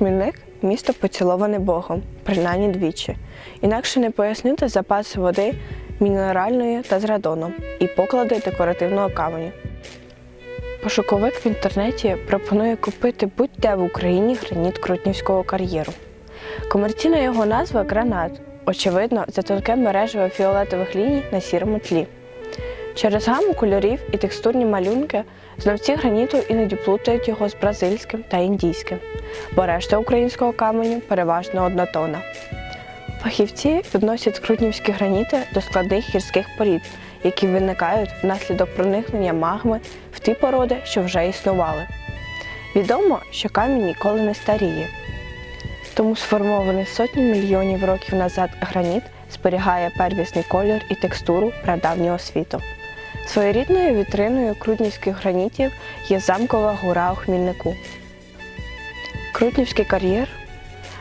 Хмільник місто поціловане Богом, принаймні двічі. Інакше не пояснити запаси води мінеральної та з радоном і поклади декоративного каменю. Пошуковик в інтернеті пропонує купити будь-де в Україні граніт Крутнівського кар'єру. Комерційна його назва гранат, очевидно, за тонке мережево фіолетових ліній на сірому тлі. Через гаму кольорів і текстурні малюнки знавці граніту іноді плутають його з бразильським та індійським, бо решта українського каменю переважно однотонна. Фахівці відносять крутнівські граніти до складних гірських порід, які виникають внаслідок проникнення магми в ті породи, що вже існували. Відомо, що камінь ніколи не старіє. Тому сформований сотні мільйонів років назад граніт зберігає первісний колір і текстуру прадавнього світу. Своєрідною вітриною крутнівських гранітів є замкова гора у Хмільнику. Крутнівський кар'єр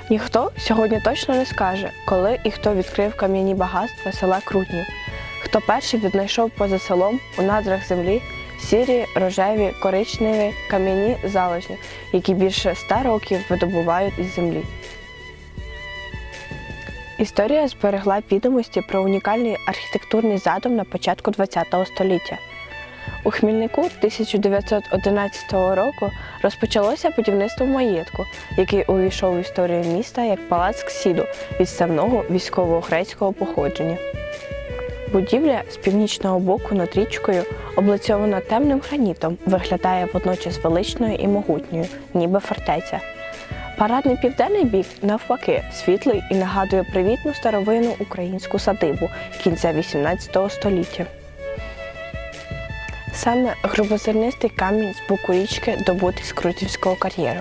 ніхто сьогодні точно не скаже, коли і хто відкрив кам'яні багатства села Крутнів, хто перший віднайшов поза селом у надрах землі сірі, рожеві, коричневі кам'яні залежні, які більше ста років видобувають із землі. Історія зберегла відомості про унікальний архітектурний задум на початку ХХ століття. У Хмільнику 1911 року розпочалося будівництво маєтку, який увійшов в історію міста як палац Ксіду відставного військово-грецького походження. Будівля з північного боку над річкою, облицьована темним гранітом, виглядає водночас величною і могутньою, ніби фортеця. Парадний південний бік, навпаки, світлий і нагадує привітну старовинну українську садибу кінця XVIII століття. Саме грубозернистий камінь з боку річки добутий з Крутівського кар'єру.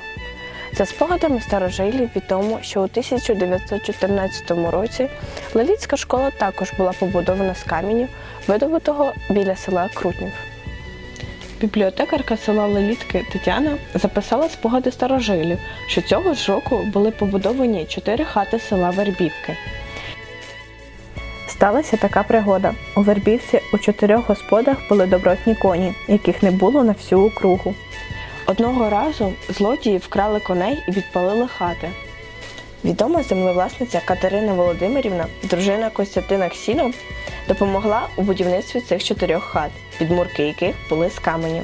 За спогадами старожилів відомо, що у 1914 році Леліцька школа також була побудована з каменю, видобутого біля села Крутнів. Бібліотекарка села Лелітки Тетяна записала спогади старожилів, що цього ж року були побудовані чотири хати села Вербівки. Сталася така пригода. У Вербівці у чотирьох господах були добротні коні, яких не було на всю округу. Одного разу злодії вкрали коней і відпалили хати. Відома землевласниця Катерина Володимирівна, дружина Костянтина Ксіно, допомогла у будівництві цих чотирьох хат, підмурки яких були з каменю.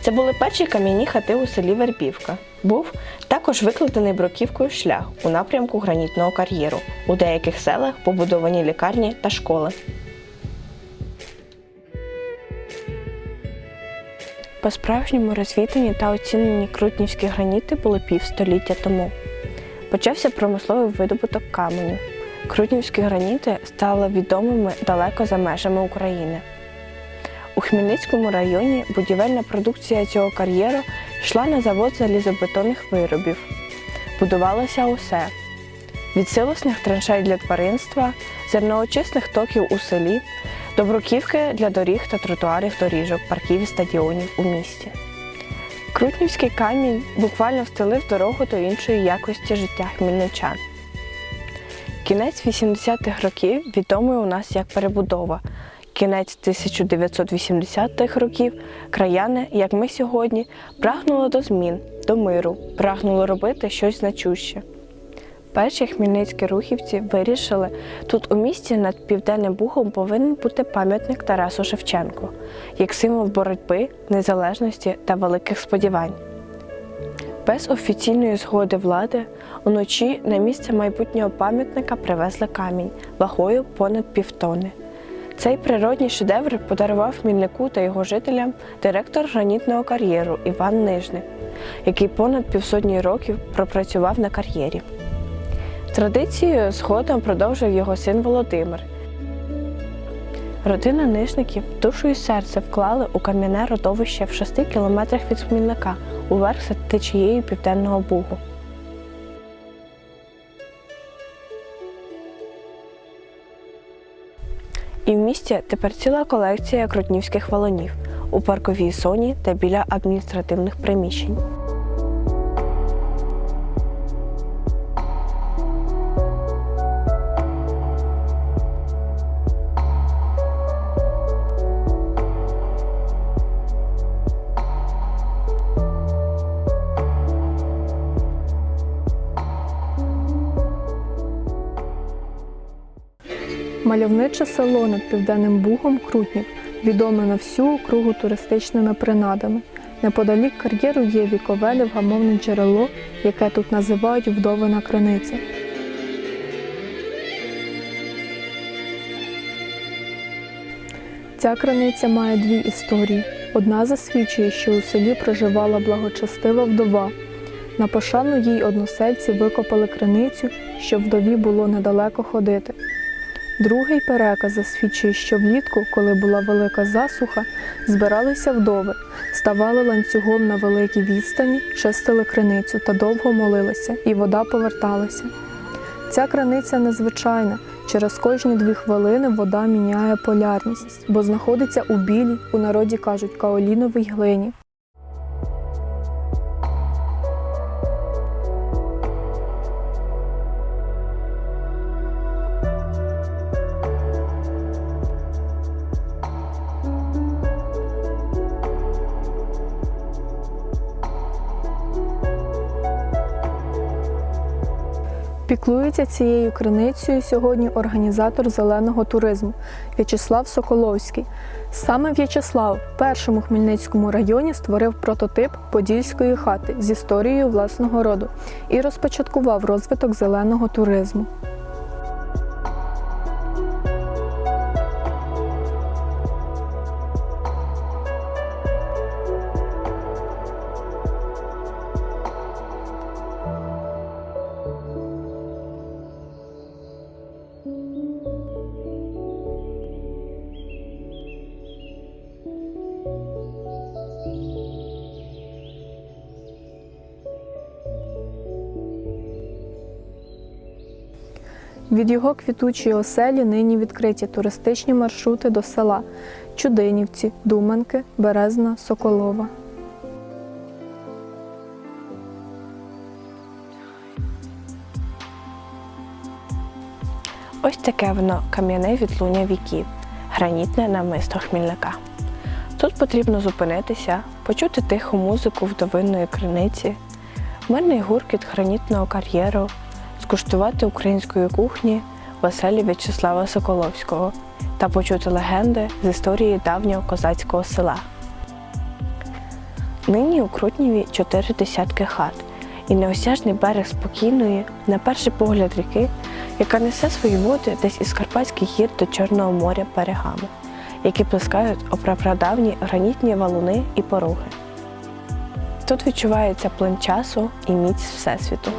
Це були перші кам'яні хати у селі Вербівка. Був також викладений бруківкою шлях у напрямку гранітного кар'єру. У деяких селах побудовані лікарні та школи. По-справжньому розвідані та оцінені крутнівські граніти були півстоліття тому. Почався промисловий видобуток каменю. Крутнівські граніти стали відомими далеко за межами України. У Хмельницькому районі будівельна продукція цього кар'єру йшла на завод залізобетонних виробів. Будувалося усе: від силосних траншей для тваринства, зерноочисних токів у селі, до бруківки для доріг та тротуарів доріжок, парків і стадіонів у місті. Крутнівський камінь буквально встелив дорогу до іншої якості життя хмельничан. Кінець 80-х років відомий у нас як перебудова. Кінець 1980-х років краяни, як ми сьогодні, прагнули до змін, до миру, прагнули робити щось значуще. Перші хмельницькі рухівці вирішили, тут у місті над Південним Бугом повинен бути пам'ятник Тарасу Шевченку, як символ боротьби, незалежності та великих сподівань. Без офіційної згоди влади уночі на місце майбутнього пам'ятника привезли камінь вагою понад півтони. Цей природній шедевр подарував Хмільнику та його жителям директор гранітного кар'єру Іван Нижник, який понад півсотні років пропрацював на кар'єрі. Традицію згодом продовжив його син Володимир. Родина нижників душу і серце вклали у кам'яне родовище в шести кілометрах від Хмільника уверх за течією Південного Бугу. І в місті тепер ціла колекція крутнівських валунів у парковій зоні та біля адміністративних приміщень. Мальовниче село над південним бугом Крутнів відоме на всю округу туристичними принадами. Неподалік кар'єру є вікове невгамовне джерело, яке тут називають вдовина криниця. Ця криниця має дві історії. Одна засвідчує, що у селі проживала благочестива вдова. На пошану їй односельці викопали криницю, щоб вдові було недалеко ходити. Другий переказ засвідчує, що влітку, коли була велика засуха, збиралися вдови, ставали ланцюгом на великій відстані, чистили криницю та довго молилися, і вода поверталася. Ця краниця незвичайна. Через кожні дві хвилини вода міняє полярність, бо знаходиться у білій, у народі кажуть, каоліновій глині. Піклується цією криницею сьогодні організатор зеленого туризму В'ячеслав Соколовський. Саме В'ячеслав в першому Хмельницькому районі створив прототип подільської хати з історією власного роду і розпочаткував розвиток зеленого туризму. Від його квітучої оселі нині відкриті туристичні маршрути до села Чудинівці, Думанки, Березна, Соколова. Ось таке воно кам'яне відлуння віків, гранітне намисто хмільника. Тут потрібно зупинитися, почути тиху музику вдовинної криниці, мирний гуркіт гранітного кар'єру, скуштувати української кухні в В'ячеслава Соколовського та почути легенди з історії давнього козацького села. Нині у Крутніві чотири десятки хат і неосяжний берег спокійної, на перший погляд ріки, яка несе свої води десь із Карпатських гір до Чорного моря берегами, які плескають о прапрадавні гранітні валуни і поруги. Тут відчувається плин часу і міць Всесвіту.